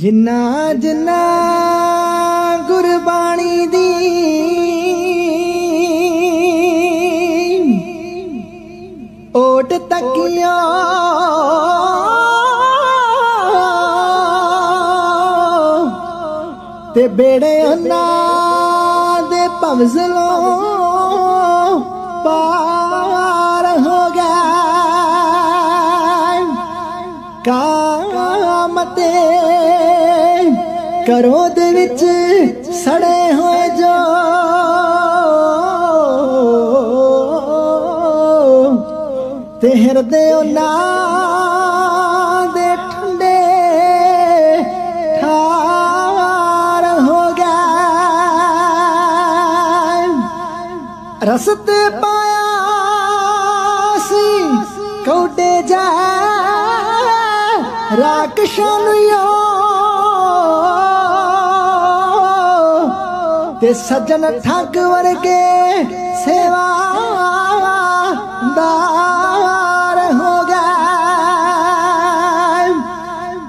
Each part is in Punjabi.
ਜਿੰਨਾ ਜਿੰਨਾ ਗੁਰਬਾਣੀ ਦੀ ਓਟ ਤੱਕਿਆ ਤੇ ਬੇੜੇ ਉਹਨਾਂ ਦੇ ਭਵਜ਼ਲੋਂ ਪਾ ਕਾਮਤੇ ਕਰੋ ਦੇ ਵਿੱਚ ਸੜੇ ਹੋਏ ਜੋ। ਤੇ ਹਿਰਦੇ ਨਾ ਦੇ ਠੰਡੇ ਠਾਰ ਹੋ ਗਿਆ ਰਸਤੇ ਪਾਇਆ ਸੀ ਕੌਡੇ ਜਾ ਰਾਕਸ਼ਾਨਿਓ ਤੇ ਸੱਜਣ ਠੱਗ ਵਰਗੇ ਸੇਵਾ ਦਾਰ ਹੋ ਗਿਆ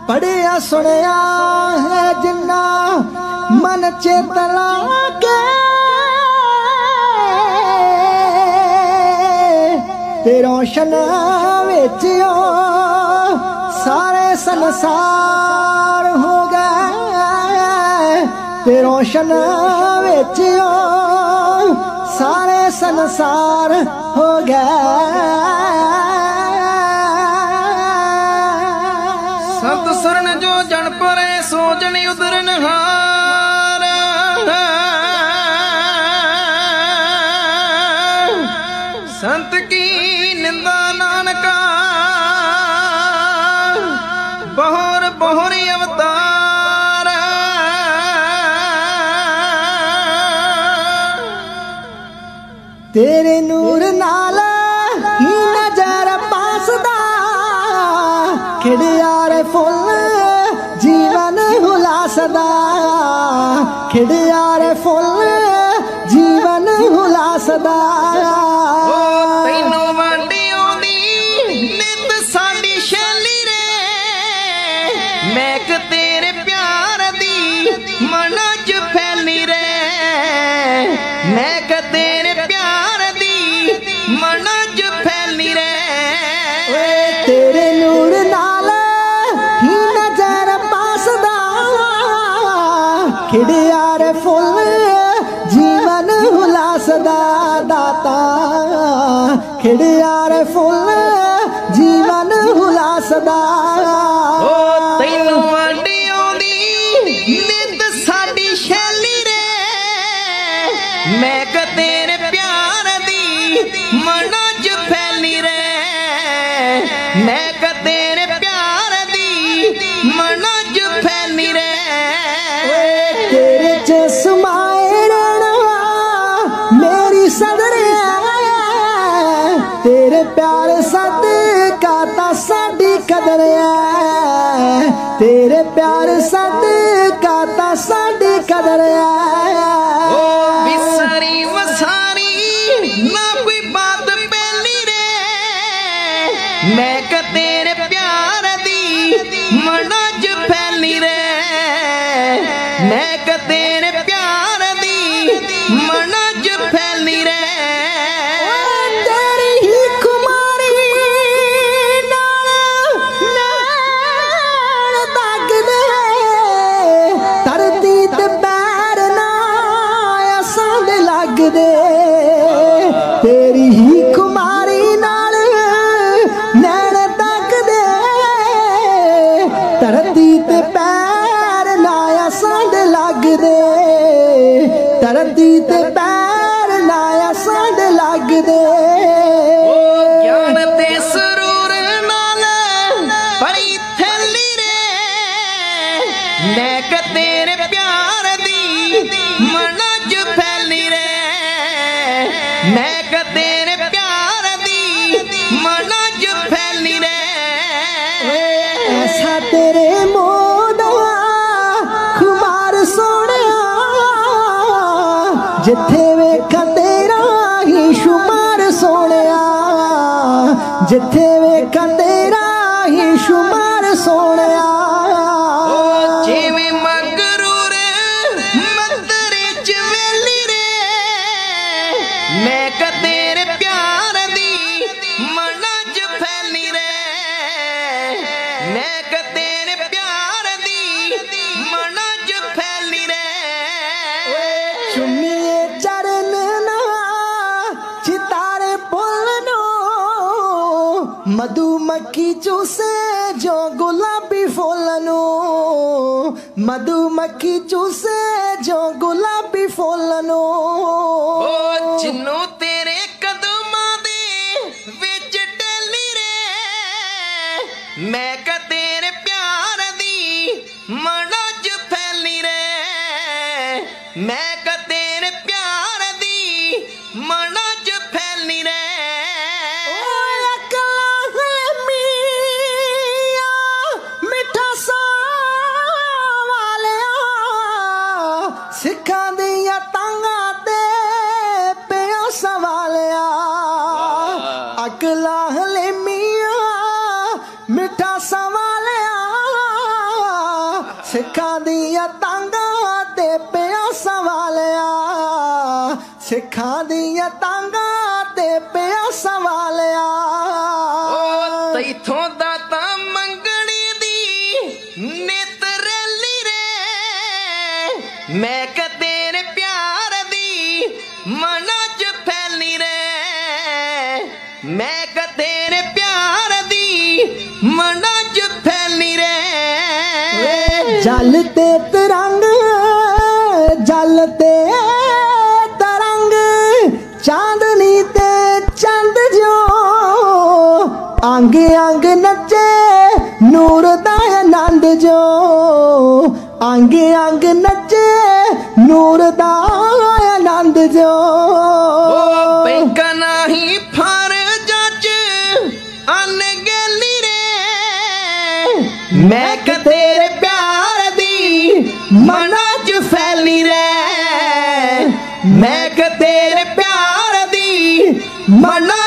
ਪੜਿਆ ਸੁਣਿਆ ਹੈ ਜਿੰਨਾ ਮਨ ਚੇਤ ਲਾ ਕੇ ਤੇ ਰੋਸ਼ਨ ਵਿੱਚ ਉਹ ਸਾਰੇ ਸੰਸਾਰ ਹੋ ਗਏ ਤੇ ਰੋਸ਼ਨ ਵਿੱਚ ਉਹ ਸਾਰੇ ਸੰਸਾਰ ਹੋ ਗਏ। ਸਤ ਸੁਰਨ ਜੋ ਜਨ ਪਰੇ ਸੋਜਣ ਉਦਰਨ ਹਾਰ। ਸੰਤ ਕੀ ਨਿੰਦਾ ਨਾਨਕਾ? ਬਹਰ ਬਹੁਰ ਅਵਤਾਰ। ਤੇਰੇ ਨੂਰ ਨਾਲ ਹੀ ਨਜ਼ਰ ਪਾਸਦਾ? ਖਿੜਿਆਰੇ ਫੁੱਲ ਜੀਵਨ ਹੁਲਾਸਦਾ। ਖਿੜਿਆਰੇ ਫੁੱਲ ਜੀਵਨ ਹੁਲਾਸਦਾ। ਮੈਂ ਤੇਰੇ ਪਿਆਰ ਦੀ ਮਨ ਚ ਫੈਲੀ ਰੇ ਓਏ ਤੇਰੇ ਨੂਰ ਨਾਲ ਹੀ ਨਜ਼ਰ ਪਾਸਦਾ ਖਿੜਿਆਰੇ ਫੁੱਲ ਜੀਵਨ ਹੁਲਾਸਦਾ ਦਾਤਾ। ਖਿੜਿਆਰੇ ਫੁੱਲ ਜੀਵਨ ਹੁਲਾਸਦਾ ਮੈਂ ਕ ਤੇਰੇ ਪਿਆਰ ਦੀ ਮਨਾਂ ਚ ਫੈਲੀ ਰੇ ਮੈਂ ਕ ਤੇਰੇ ਪਿਆਰ ਦੀ ਮਨਾਂ ਚ ਫੈਲੀ ਰੇ ਓਏ, ਤੇਰੇ ਚ ਸਮਾਏ ਰਹਿਣਾ, ਮੇਰੀ ਸਦਰਿਆ ਤੇਰੇ ਪਿਆਰ ਸਦਕਾ ਤਾਂ ਸਾਡੀ ਕਦਰ ਐ ਤੇਰੇ ਪਿਆਰ ਸਦਕਾ ਤਾਂ ਸਾਡੀ ਕਦਰ ਓ ਮੈਂ ਧਰਤੀ ਤੇ ਪੈਰ ਅਸਾਂ ਦੇ ਲੱਗਦੇ। ਗਿਆਨ ਤੇ ਸਰੂਰ ਨਾਲ ਭਰੀ ਥੈਲੀ ਰੇ ਕਿ ਤੇਰੇ ਪਿਆਰ ਦੀ ਮਨ ਚ ਫੈਲੀ ਰੇ ਮੈਂ ਕਿ ਤੇਰੇ ਪਿਆਰ ਦੀ ਮਨ ਚ ਫੈਲੀ ਰੇ ਐਸਾ ਤੇਰੇ ਜਿੱਥੇ ਵੇਖਾਂ ਤੇਰਾ ਹੀ ਸ਼ੁਮਾਰ ਸੋਹਣਿਆ, ਜਿੱਥੇ ਵੇਖਾਂ ਤੇਰਾ ਹੀ ਸ਼ੁਮਾਰ ਸੋਹਣਿਆ। ਮੈਂ ਕਤੇਰੇ ਪਿਆਰ ਦੀ ਮਨ ਚ ਫੈਲੀ ਰੇ। ਮੈਂ ਫੁੱਲ ਨੂੰ ਮਧੂ ਮੱਖੀ ਚੂਸੇ ਜੋ ਗੁਲਾਬੀ ਫੁੱਲ ਨੂੰ ਓ ਜਿੰਨੂੰ ਤੇਰੇ ਕਦਮਾਂ ਦੇ ਵਿੱਚ ਟੱਲੀ ਰੇ ਮੈਂ ਅਕਲਾ ਹਲੇ ਮੀਆਂ ਮਿੱਠਾ ਸਵਾਲਿਆ। ਸਿੱਖਾਂ ਦੀਆਂ ਟਾਂਗਾਂ ਤੇ ਪਿਆ ਸਵਾਲਿਆ। ਸਿੱਖਾਂ ਦੀਆਂ ਟਾਂਗਾਂ ਮੈਂ ਕ ਤੇਰੇ ਪਿਆਰ ਦੀ ਮਨਾਂ 'ਚ ਫੈਲੀ ਰੇ ਜਲ ਤੇ ਤਰੰਗ, ਜਲ ਤੇ ਤਰੰਗ, ਚਾਂਦਨੀ ਤੇ ਚੰਦ ਜੋ ਅੰਗ ਅੰਗ ਨੱਚੇ ਨੂਰ ਦਾ ਆਨੰਦ ਜੋ ਅੰਗ ਅੰਗ ਨੱਚੇ ਨੂਰ ਦਾ ਆਨੰਦ ਜੋ ਮੈਂ ਕ ਤੇਰੇ ਪਿਆਰ ਦੀ ਮਨਾਂ 'ਚ ਫੈਲੀ ਰਹਿ। ਮੈਂ ਕ ਤੇਰੇ ਪਿਆਰ ਦੀ ਮਨਾਂ